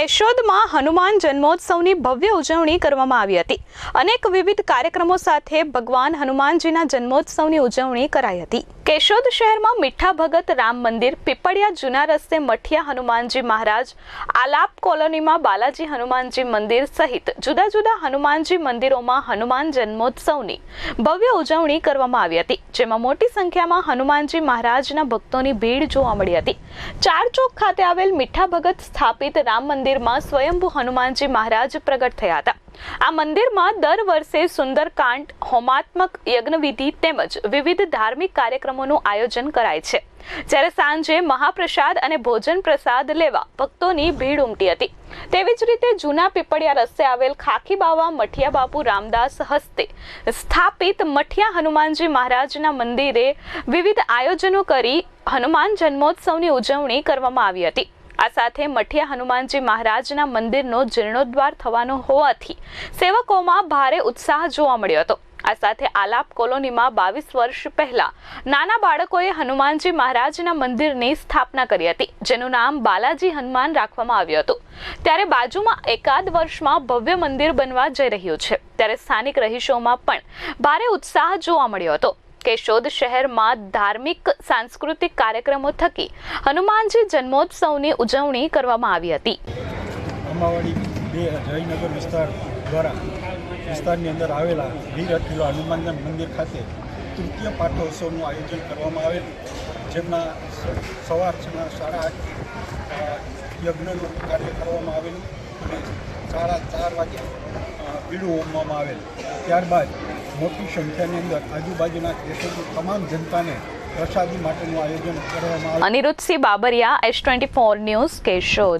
કેશોદમાં હનુમાન જન્મોત્સવની ભવ્ય ઉજવણી કરવામાં આવી હતી. અનેક વિવિધ કાર્યક્રમો સાથે ભગવાન હનુમાનજીના જન્મોત્સવની ઉજવણી કરાઈ હતી. કેશોદ શહેરમાં મીઠા ભગત રામ મંદિર, પીપળિયા જૂના રસ્તે મઠિયા હનુમાનજી મહારાજ, આલાપ કોલોનીમાં બાલાજી હનુમાનજી મંદિર સહિત જુદા જુદા હનુમાનજી મંદિરોમાં હનુમાન જન્મોત્સવની ભવ્ય ઉજવણી કરવામાં આવી હતી, જેમાં મોટી સંખ્યામાં હનુમાનજી મહારાજના ભક્તોની ભીડ જોવા મળી હતી. ચાર ચોક ખાતે આવેલ મીઠા ભગત સ્થાપિત રામ મંદિરમાં સ્વયંભૂ હનુમાનજી મહારાજ પ્રગટ થયા હતા. આ મંદિરમાં દર વર્ષે સુંદરકાંડ હોમાત્મક યજ્ઞવિધિ તેમજ વિવિધ ધાર્મિક કાર્યક્રમોનું આયોજન કરાય છે. જ્યારે સાંજે મહાપ્રસાદ અને ભોજન પ્રસાદ લેવા ભક્તોની ભીડ ઉમટી હતી. તેવી જ રીતે જૂના પીપળિયા રસ્તે આવેલ ખાખી બાવા મઠિયા બાપુ રામદાસ હસ્તે સ્થાપિત મઠિયા હનુમાનજી મહારાજના મંદિરે વિવિધ આયોજનો કરી હનુમાન જન્મોત્સવની ઉજવણી કરવામાં આવી હતી. આ સાથે મઠિયા હનુમાનજી મહારાજના મંદિરનો જીર્ણોદ્વાર થવાનો હોવાથી સેવકોમાં ભારે ઉત્સાહ જોવા મળ્યો હતો. આ સાથે આલાપ કોલોનીમાં બાવીસ વર્ષ પહેલા નાના બાળકોએ હનુમાનજી મહારાજના મંદિરની સ્થાપના કરી હતી, જેનું નામ બાલાજી હનુમાન રાખવામાં આવ્યું હતું. ત્યારે બાજુમાં એકાદ વર્ષમાં ભવ્ય મંદિર બનવા જઈ રહ્યું છે. ત્યારે સ્થાનિક રહીશોમાં પણ ભારે ઉત્સાહ જોવા મળ્યો હતો. કેશોદ શહેરમાં ધાર્મિક, સાંસ્કૃતિક કાર્યક્રમો થકી હનુમાનજી જન્મોત્સવની ઉજવણી કરવામાં આવી હતી. અમાવાડી જયનગર વિસ્તાર દ્વારા વિસ્તારની અંદર આવેલા વીર અઠીલો હનુમાનના મંદિર ખાતે તૃતીય પાઠોત્સવનું આયોજન કરવામાં આવેલ જેમના સવાર સવારના સાડા આઠથી યજ્ઞનું કાર્ય કરવામાં આવેલું અને સાડા ચાર વાગે પીળું હોમવામાં આવેલ. ત્યારબાદ મોટી સંખ્યાની અંદર આજુબાજુના દેશોની તમામ જનતાને પ્રસાદી માટેનું આયોજન કરવામાં આવેલ. Aniruddhsinh Babariya S twenty four news Keshod.